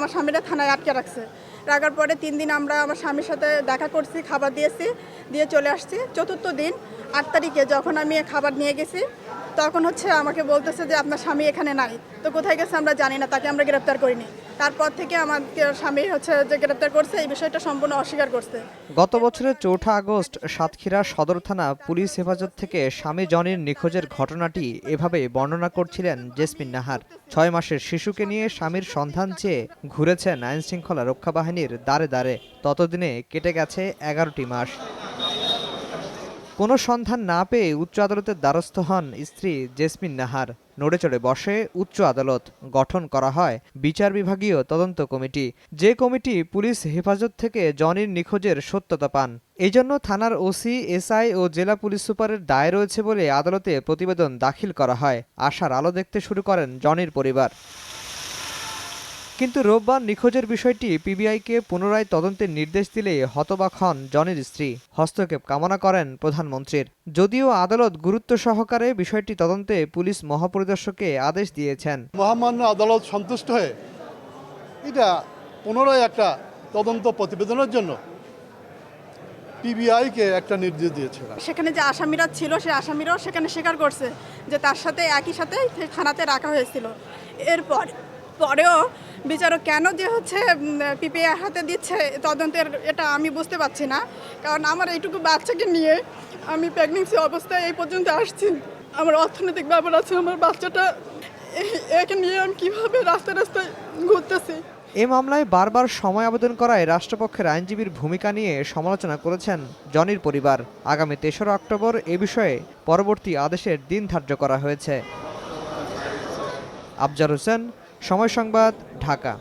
আমার স্বামীরা থানায় আটকে রাখছে। রাখার পরে তিন দিন আমরা আমার স্বামীর সাথে দেখা করছি, খাবার দিয়েছি, দিয়ে চলে আসছি। চতুর্থ দিন, আট তারিখে যখন আমি খাবার নিয়ে গেছি তখন হচ্ছে আমাকে বলতেছে যে আপনার স্বামী এখানে নাই। তো কোথায় গেছে আমরা জানি না, তাকে আমরা গ্রেপ্তার করিনি। তারপর থেকে আমাকে স্বামী হচ্ছে যে গ্রেপ্তার করছে, এই বিষয়টা সম্পূর্ণ অস্বীকার করছে। গত বছরের চৌঠা আগস্ট সাতক্ষীরা সদর থানা পুলিশ হেফাজত থেকে স্বামী জনির নিখোঁজের ঘটনাটি এভাবে বর্ণনা করছিলেন জেসমিন নাহার। ছয় মাসের শিশুকে নিয়ে স্বামীর সন্ধান চেয়ে ঘুরেছেন আইনশৃঙ্খলা রক্ষা বাহিনীর দ্বারে দ্বারে। ততদিনে কেটে গেছে এগারোটি মাস। কোনো সন্ধান না পেয়ে উচ্চ আদালতের দ্বারস্থ হন স্ত্রী জেসমিন নাহার। নড়ে চড়ে বসে উচ্চ আদালত গঠন করা হয় বিচার বিভাগীয় তদন্ত কমিটি। যে কমিটি পুলিশ হেফাজত থেকে জনির নিখোঁজের সত্যতা পান। এই জন্য থানার ওসি, এসআই ও জেলা পুলিশ সুপারের দায় রয়েছে বলে আদালতে প্রতিবেদন দাখিল করা হয়। আশার আলো দেখতে শুরু করেন জনির পরিবার। কিন্তু রোববার নিখোঁজের বিষয়টি পিবিআইকে পুনরায় তদন্তের নির্দেশ দিলে হতবাক হন জনির স্ত্রী। হস্তক্ষেপ কামনা করেন প্রধানমন্ত্রীর। যদিও আদালত গুরুত্ব সহকারে বিষয়টি তদন্তে পুলিশ মহাপরিদর্শককে আদেশ দিয়েছেন। মহামান্য আদালত সন্তুষ্ট হয়ে এটা পুনরায় একটা তদন্ত প্রতিবেদনের জন্য পিবিআইকে একটা নির্দেশ দিয়েছে। সেখানে যে আসামিরা ছিল সে আসামিরাও সেখানে স্বীকার করছে যে তার সাথে একই সাথে থানাতে রাখা হয়েছিল। এরপর পরেও বিচারক কেন যে হচ্ছে পিপিআই হাতে দিচ্ছে, তদন্তের এটা আমি বুঝতে পারছি না। কারণ আমার এইটুকু বাচ্চাকে নিয়ে আমি প্রেগনেন্সি অবস্থায় এই পর্যন্ত আসছি। আমার অর্থনৈতিক ব্যাপার আছে, আমার বাচ্চাটা একে নিয়ে আমি কীভাবে রাস্তায় রাস্তায় ঘুরতেছি? এ মামলায় বারবার সময় আবেদন করায় রাষ্ট্রপক্ষের আইনজীবীর ভূমিকা নিয়ে সমালোচনা করেছেন জনির পরিবার। আগামী তেসরা অক্টোবর এ বিষয়ে পরবর্তী আদেশের দিন ধার্য করা হয়েছে। আফজার হোসেন সময় সংবাদ ঢাকা।